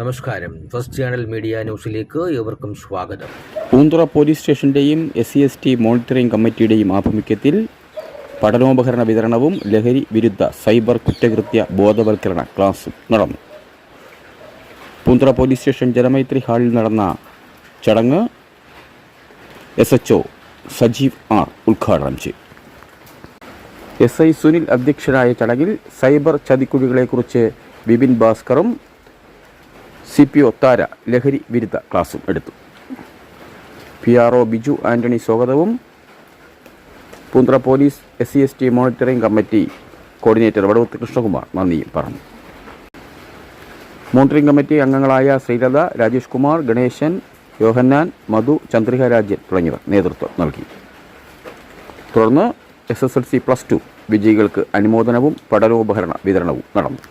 നമസ്കാരം. First channel media ന്യൂസിലേക്ക് ഏവർക്കും സ്വാഗതം. Poonthura police സ്റ്റേഷന്റെയും S C S T monitoring കമ്മിറ്റിയുടെയും ആഭിമുഖ്യത്തിൽ പഠനോപകരണ വിതരണവും ലഹരി വിരുദ്ധ സൈബർ കുറ്റകൃത്യ ബോധവൽക്കരണ ക്ലാസും നടന്നു. പൂന്തുറ പോലീസ് സ്റ്റേഷൻ ജനമൈത്രി ഹാളിൽ നടന്ന ചടങ്ങ് S H O Sajeev R ഉദ്ഘാടനം ചെയ്തു. എസ് ഐ സുനിൽ അധ്യക്ഷനായ ചടങ്ങിൽ സൈബർ ചതിക്കുഴികളെക്കുറിച്ച് ബിപിൻ ഭാസ്കറും സി പി ഒ താര ലഹരി വിരുദ്ധ ക്ലാസും എടുത്തു. P R O Biju Antony സ്വാഗതവും. Poonthura police S C S T monitoring committee coordinator Vadavath Krishnakumar നന്ദിയും പറഞ്ഞു. മോണിറ്ററിംഗ് കമ്മിറ്റി അംഗങ്ങളായ ശ്രീലത രാജേഷ് കുമാർ ഗണേശൻ യോഹന്നാൻ മധു ചന്ദ്രിക രാജൻ തുടങ്ങിയവർ നേതൃത്വം നൽകി. തുടർന്ന് S S L C plus two വിജയികൾക്ക് അനുമോദനവും പഠനോപകരണ വിതരണവും നടന്നു.